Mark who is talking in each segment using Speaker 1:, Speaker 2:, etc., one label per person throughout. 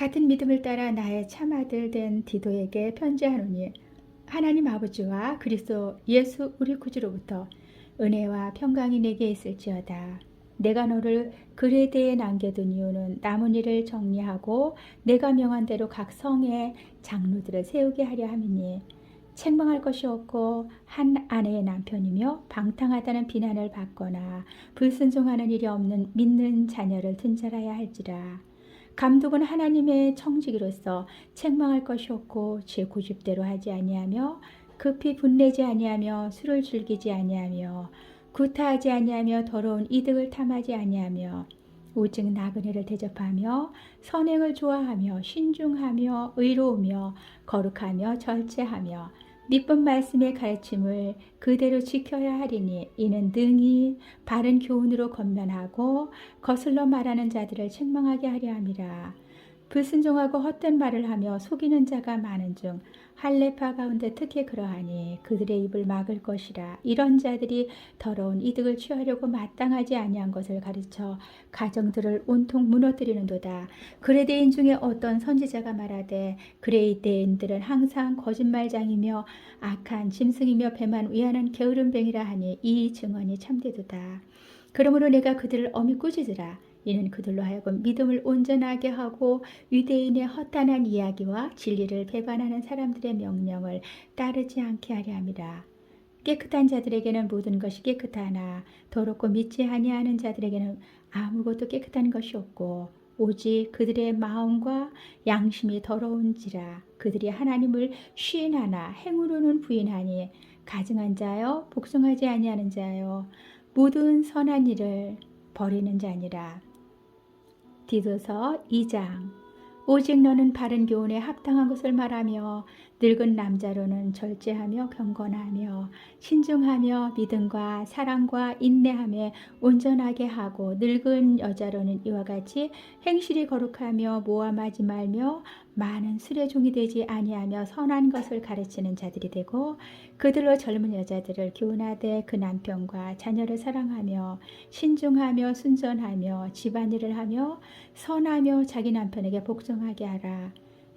Speaker 1: 같은 믿음을 따라 나의 참 아들 된 디도에게 편지하노니 하나님 아버지와 그리스도 예수 우리 구주로부터 은혜와 평강이 내게 있을지어다. 내가 너를 그레데에 남겨둔 이유는 남은 일을 정리하고 내가 명한 대로 각 성에 장로들을 세우게 하려 함이니 책망할 것이 없고 한 아내의 남편이며 방탕하다는 비난을 받거나 불순종하는 일이 없는 믿는 자녀를 둔 자라야 할지라. 감독은 하나님의 청지기로서 책망할 것이 없고 제 고집대로 하지 아니하며 급히 분내지 아니하며 술을 즐기지 아니하며 구타하지 아니하며 더러운 이득을 탐하지 아니하며 오직 나그네를 대접하며 선행을 좋아하며 신중하며 의로우며 거룩하며 절제하며 믿본 말씀의 가르침을 그대로 지켜야 하리니 이는 능히 바른 교훈으로 건면하고 거슬러 말하는 자들을 책망하게 하려 함이라. 불순종하고 헛된 말을 하며 속이는 자가 많은 중 할례파 가운데 특히 그러하니 그들의 입을 막을 것이라. 이런 자들이 더러운 이득을 취하려고 마땅하지 아니한 것을 가르쳐 가정들을 온통 무너뜨리는도다. 그레데인 중에 어떤 선지자가 말하되 그레이데인들은 항상 거짓말장이며 악한 짐승이며 배만 위하는 게으름뱅이라 하니 이 증언이 참되도다. 그러므로 내가 그들을 엄히 꾸짖으라 이는 그들로 하여금 믿음을 온전하게 하고 유대인의 허탄한 이야기와 진리를 배반하는 사람들의 명령을 따르지 않게 하려 함이라. 깨끗한 자들에게는 모든 것이 깨끗하나 더럽고 믿지 아니하는 자들에게는 아무것도 깨끗한 것이 없고 오직 그들의 마음과 양심이 더러운지라 그들이 하나님을 시인하나 행으로는 부인하니 가증한 자여 복종하지 아니하는 자여 모든 선한 일을 버리는 자니라. 디도서 2장. 오직 너는 바른 교훈에 합당한 것을 말하며 늙은 남자로는 절제하며 경건하며 신중하며 믿음과 사랑과 인내함에 온전하게 하고 늙은 여자로는 이와 같이 행실이 거룩하며 모함하지 말며 많은 술의 종이 되지 아니하며 선한 것을 가르치는 자들이 되고 그들로 젊은 여자들을 교훈하되 그 남편과 자녀를 사랑하며 신중하며 순전하며 집안일을 하며 선하며 자기 남편에게 복종하게 하라.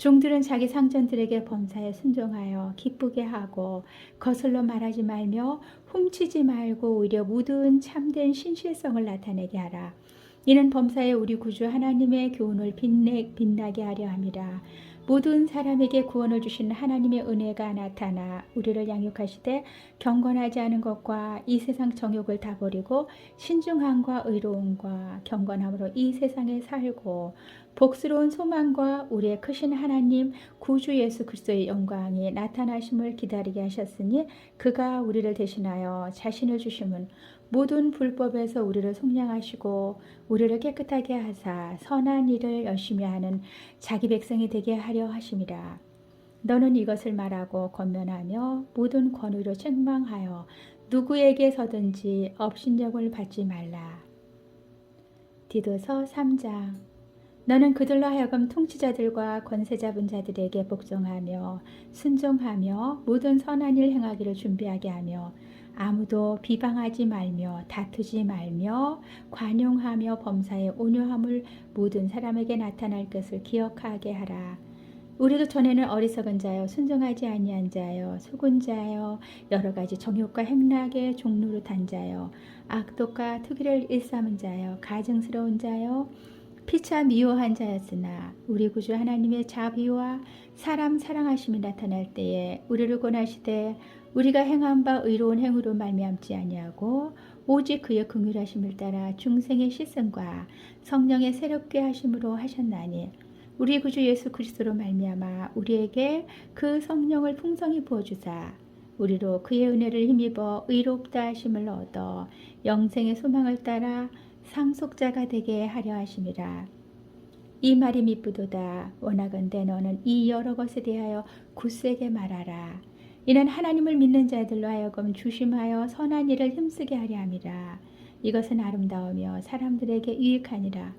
Speaker 1: 종들은 자기 상전들에게 범사에 순종하여 기쁘게 하고 거슬러 말하지 말며 훔치지 말고 오히려 모든 참된 신실성을 나타내게 하라. 이는 범사에 우리 구주 하나님의 교훈을 빛내, 빛나게 하려 함이라. 모든 사람에게 구원을 주신 하나님의 은혜가 나타나 우리를 양육하시되 경건하지 않은 것과 이 세상 정욕을 다 버리고 신중함과 의로움과 경건함으로 이 세상에 살고 복스러운 소망과 우리의 크신 하나님 구주 예수 그리스도의 영광이 나타나심을 기다리게 하셨으니 그가 우리를 대신하여 자신을 주심은 모든 불법에서 우리를 속량하시고 우리를 깨끗하게 하사 선한 일을 열심히 하는 자기 백성이 되게 하려 하심이라. 너는 이것을 말하고 권면하며 모든 권위로 책망하여 누구에게서든지 업신여을 받지 말라. 디도서 3장 너는 그들로 하여금 통치자들과 권세 잡은 자들에게 복종하며 순종하며 모든 선한 일 행하기를 준비하게 하며 아무도 비방하지 말며 다투지 말며 관용하며 범사의 온유함을 모든 사람에게 나타날 것을 기억하게 하라. 우리도 전에는 어리석은 자여 순종하지 아니한 자여 속은 자여 여러 가지 정욕과 행락의 종로로 단 자여 악독과 투기를 일삼은 자여 가증스러운 자여 피차 미워한 자였으나 우리 구주 하나님의 자비와 사람 사랑하심이 나타날 때에 우리를 권하시되 우리가 행한 바 의로운 행으로 말미암지 아니하고 오직 그의 긍휼하심을 따라 중생의 시승과 성령의 새롭게 하심으로 하셨나니 우리 구주 예수 그리스도로 말미암아 우리에게 그 성령을 풍성히 부어 주사 우리로 그의 은혜를 힘입어 의롭다 하심을 얻어 영생의 소망을 따라 상속자가 되게 하려 하심이라. 이 말이 미쁘도다. 원하건대 너는 이 여러 것에 대하여 굳세게 말하라. 이는 하나님을 믿는 자들로 하여금 주심하여 선한 일을 힘쓰게 하려 함이라. 이것은 아름다우며 사람들에게 유익하니라.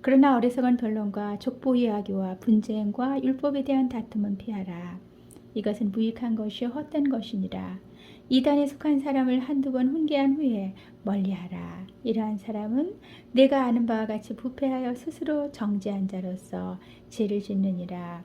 Speaker 1: 그러나 어리석은 변론과 족보 이야기와 분쟁과 율법에 대한 다툼은 피하라. 이것은 무익한 것이 헛된 것이니라. 이단에 속한 사람을 한두 번 훈계한 후에 멀리하라. 이러한 사람은 내가 아는 바와 같이 부패하여 스스로 정죄한 자로서 죄를 짓느니라.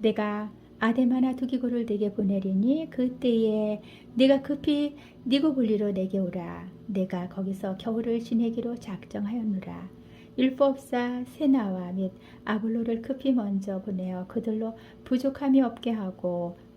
Speaker 1: 내가 아데마나 두기고를 내게 보내리니 그때에 내가 급히 니고볼리로 내게 오라. 내가 거기서 겨울을 지내기로 작정하였노라. 율법사 세나와 및 아볼로를 급히 먼저 보내어 그들로 부족함이 없게 하고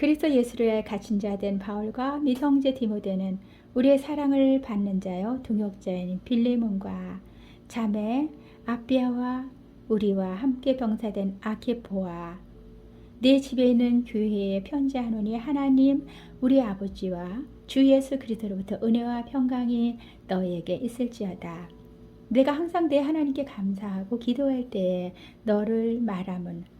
Speaker 1: 그리스도 예수를 갇힌 자 된 바울과 미성제 디모데는 우리의 사랑을 받는 자여 동역자인 빌레몬과 자매 아비아와 우리와 함께 병사된 아키포와 내 집에 있는 교회에 편지하노니 하나님 우리 아버지와 주 예수 그리스도로부터 은혜와 평강이 너에게 있을지어다. 내가 항상 내 하나님께 감사하고 기도할 때에 너를 말함은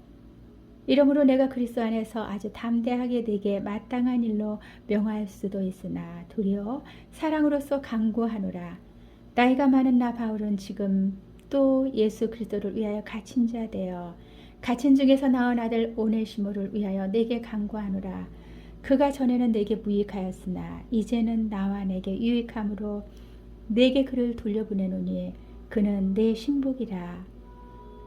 Speaker 1: 이러므로 내가 그리스도 안에서 아주 담대하게 내게 마땅한 일로 명할 수도 있으나 도리어 사랑으로서 강구하노라. 나이가 많은 나 바울은 지금 또 예수 그리스도를 위하여 갇힌 자 되어 갇힌 중에서 나온 아들 오네시모를 위하여 내게 강구하노라. 그가 전에는 내게 무익하였으나 이제는 나와 내게 유익함으로 내게 그를 돌려보내노니 그는 내 신복이라.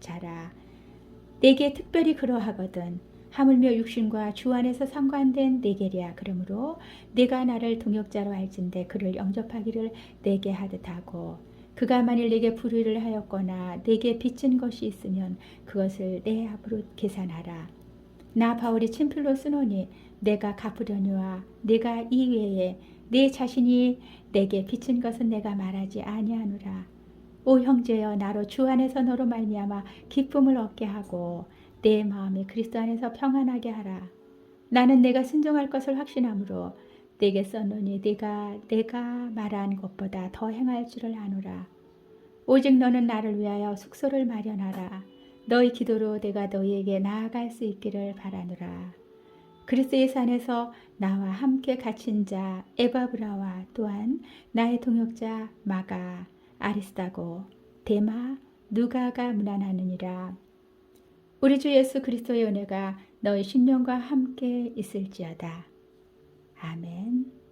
Speaker 1: 자라. 내게 특별히 그러하거든. 하물며 육신과 주 안에서 상관된 내게랴. 그러므로 내가 나를 동역자로 할진대 그를 영접하기를 내게 하듯 하고 그가 만일 내게 불의를 하였거나 내게 빚진 것이 있으면 그것을 내 앞으로 계산하라. 나 바울이 친필로 쓰노니 내가 갚으려니와 내가 이외에 내 자신이 내게 빚진 것은 내가 말하지 아니하노라. 오 형제여 나로 주 안에서 너로 말미암아 기쁨을 얻게 하고 내 마음이 그리스도 안에서 평안하게 하라. 나는 내가 순종할 것을 확신함으로 내게 썼노니 네가 내가 말한 것보다 더 행할 줄을 아노라. 오직 너는 나를 위하여 숙소를 마련하라. 너희 기도로 내가 너희에게 나아갈 수 있기를 바라노라. 그리스의 산에서 나와 함께 갇힌 자 에바브라와 또한 나의 동역자 마가 아리스타고 데마 누가가 문안하느니라. 우리 주 예수 그리스도의 은혜가 너희 신령과 함께 있을지어다. 아멘.